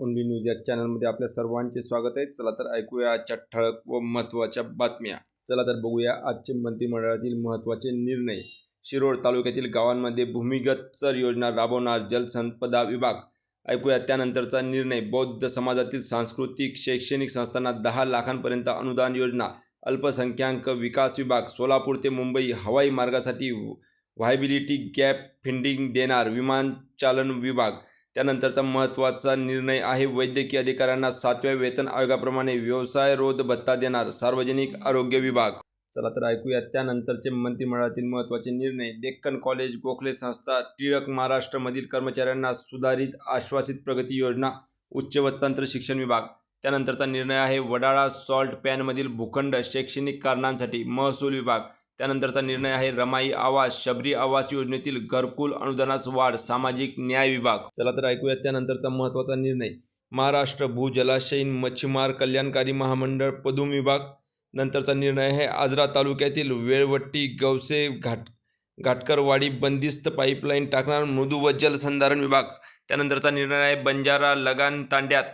Only news या चॅनलमध्ये आपल्या सर्वांचे स्वागत आहे. चला तर ऐकूया आजच्या ठळक व महत्त्वाच्या बातम्या. चला तर बघूया आजचे मंत्रिमंडळातील महत्त्वाचे निर्णय. शिरोळ तालुक्यातील गावांमध्ये भूमिगत चर योजना राबवणार जलसंपदा विभाग. ऐकूया त्यानंतरचा निर्णय. बौद्ध समाजातील सांस्कृतिक शैक्षणिक संस्थांना दहा लाखांपर्यंत अनुदान योजना. अल्पसंख्याक विकास विभाग सोलापूर ते मुंबई हवाई मार्गासाठी व्हायबिलिटी गॅप फिंडिंग देणार विमानचालन विभाग. त्यानंतरचा महत्त्वाचा निर्णय आहे वैद्यकीय अधिकाऱ्यांना सातव्या वेतन आयोगाप्रमाणे व्यवसाय रोध भत्ता देणार सार्वजनिक आरोग्य विभाग. चला तर ऐकूया त्यानंतरचे मंत्रिमंडळातील महत्त्वाचे निर्णय. डेक्कन कॉलेज गोखले संस्था टिळक महाराष्ट्रमधील कर्मचाऱ्यांना सुधारित आश्वासित प्रगती योजना उच्च व तंत्र शिक्षण विभाग. त्यानंतरचा निर्णय आहे वडाळा सॉल्ट पॅनमधील भूखंड शैक्षणिक कारणांसाठी महसूल विभाग. त्यानंतरचा निर्णय आहे रमाई आवास शबरी आवास योजनेतील घरकुल अनुदानास वाढ सामाजिक न्याय विभाग. चला तर ऐकूया त्यानंतरचा महत्त्वाचा निर्णय. महाराष्ट्र भूजलाशयीन मच्छीमार कल्याणकारी महामंडळ पदुम विभाग. नंतरचा निर्णय आहे आजरा तालुक्यातील वेळवट्टी गवसे घाट घाटकरवाडी बंदिस्त पाईपलाईन टाकणार मृदू व जलसंधारण विभाग. त्यानंतरचा निर्णय आहे बंजारा लगान तांड्यात.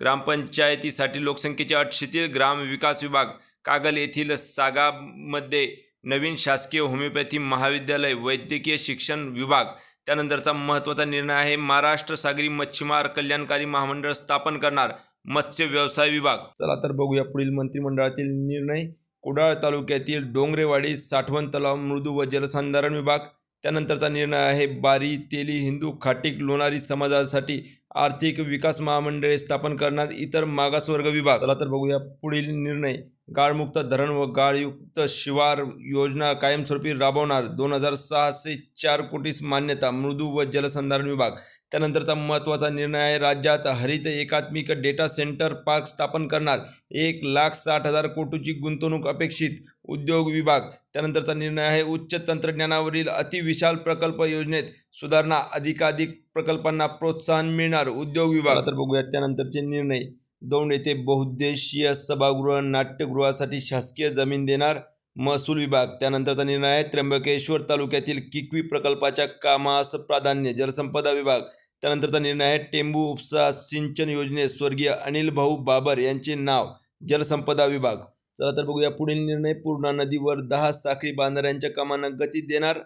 ग्रामपंचायतीसाठी लोकसंख्येच्या अटशेतील ग्राम विकास विभाग. कागल येथील सागामध्ये नवीन शासकीय होमिओपॅथी महाविद्यालय वैद्यकीय शिक्षण विभाग त्यानंतरचा महत्त्वाचा निर्णय आहे महाराष्ट्र सागरी मच्छीमार कल्याणकारी महामंडळ स्थापन करणार मत्स्य व्यवसाय विभाग. चला तर बघूया पुढील मंत्रिमंडळातील निर्णय. कुडाळ तालुक्यातील डोंगरेवाडी साठवण तलाव मृदू व जलसंधारण विभाग त्यानंतरचा निर्णय आहे बारी तेली हिंदू खाटीक लोणारी समाजासाठी आर्थिक विकास महामंडळे स्थापन करणार इतर मागासवर्ग विभाग. चला तर बघूया पुढील निर्णय. गाळमुक्त धरण व गाळयुक्त शिवार योजना कायमस्वरूपी राबवणार. दोन हजार सहाशे चार कोटीस मान्यता मृदू व जलसंधारण विभाग. त्यानंतरचा महत्त्वाचा निर्णय आहे राज्यात हरित एकात्मिक डेटा सेंटर पार्क स्थापन करणार. एक लाख साठ हजार कोटीची गुंतवणूक अपेक्षित उद्योग विभाग. त्यानंतरचा निर्णय आहे उच्च तंत्रज्ञानावरील अतिविशाल प्रकल्प योजनेत सुधारणा अधिकाधिक प्रकल्पांना प्रोत्साहन मिळणार. उद्योग विभाग तर बघूया त्यानंतरचे निर्णय. दौंड येथे बहुद्देशीय सभागृह नाट्यगृहासाठी शासकीय जमीन देणार महसूल विभाग. त्यानंतरचा निर्णय आहे त्र्यंबकेश्वर तालुक्यातील किकवी प्रकल्पाच्या कामास प्राधान्य जलसंपदा विभाग. त्यानंतरचा निर्णय आहे टेंबू उपसा सिंचन योजनेत स्वर्गीय अनिल भाऊ बाबर यांचे नाव जलसंपदा विभाग. चला तर बघूया पुढील निर्णय. पूर्णा नदीवर दहा साखळी बांधाऱ्यांच्या कामांना गती देणार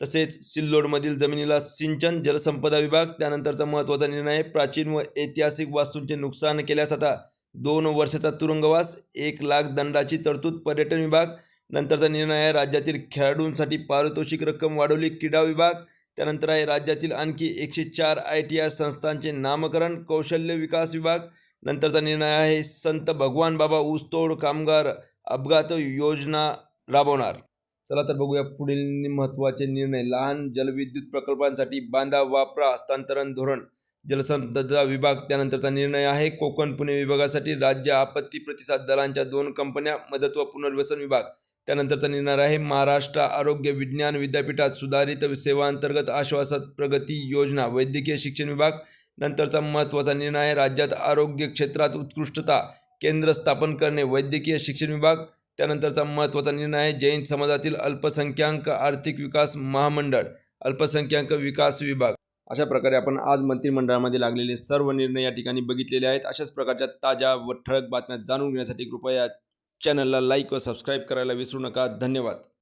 तसेच सिल्लोडमधील जमिनीला सिंचन जलसंपदा विभाग त्यानंतरचा महत्त्वाचा निर्णय आहे प्राचीन व ऐतिहासिक वास्तूंचे नुकसान केल्यास आता दोन वर्षाचा तुरुंगवास एक लाख दंडाची तरतूद पर्यटन विभाग नंतरचा निर्णय आहे राज्यातील खेळाडूंसाठी पारितोषिक रक्कम वाढवली क्रीडा विभाग त्यानंतर आहे राज्यातील आणखी एकशे चार आय टी आय संस्थांचे नामकरण कौशल्य विकास विभाग नंतरचा निर्णय आहे संत भगवान बाबा ऊसतोड कामगार अपघात योजना राबवणार. चला तर बघूया पुढील महत्त्वाचे निर्णय. लहान जलविद्युत प्रकल्पांसाठी बांधा वापरा हस्तांतरण धोरण. जलसंपदा विभाग त्यानंतरचा निर्णय आहे. कोकण पुणे विभागासाठी राज्य आपत्ती प्रतिसाद दलांच्या दोन कंपन्या मदत व पुनर्वसन विभाग. त्यानंतरचा निर्णय आहे. महाराष्ट्र आरोग्य विज्ञान विद्यापीठात सुधारित सेवांतर्गत आश्वासन प्रगती योजना वैद्यकीय शिक्षण विभाग. नंतरचा महत्त्वाचा निर्णय आहे. राज्यात आरोग्य क्षेत्रात उत्कृष्टता केंद्र स्थापन करणे वैद्यकीय शिक्षण विभाग. त्यानंतरचा महत्त्वाचा निर्णय आहे जैन समाजातील अल्पसंख्याक आर्थिक विकास महामंडळ अल्पसंख्याक विकास विभाग. अशा प्रकारे आपण आज मंत्रिमंडळामध्ये लागलेले सर्व निर्णय या ठिकाणी बघितलेले आहेत. अशाच प्रकारच्या ताज्या व ठळक बातम्या जाणून घेण्यासाठी कृपया चॅनलला लाईक व सबस्क्राईब करायला विसरू नका. धन्यवाद.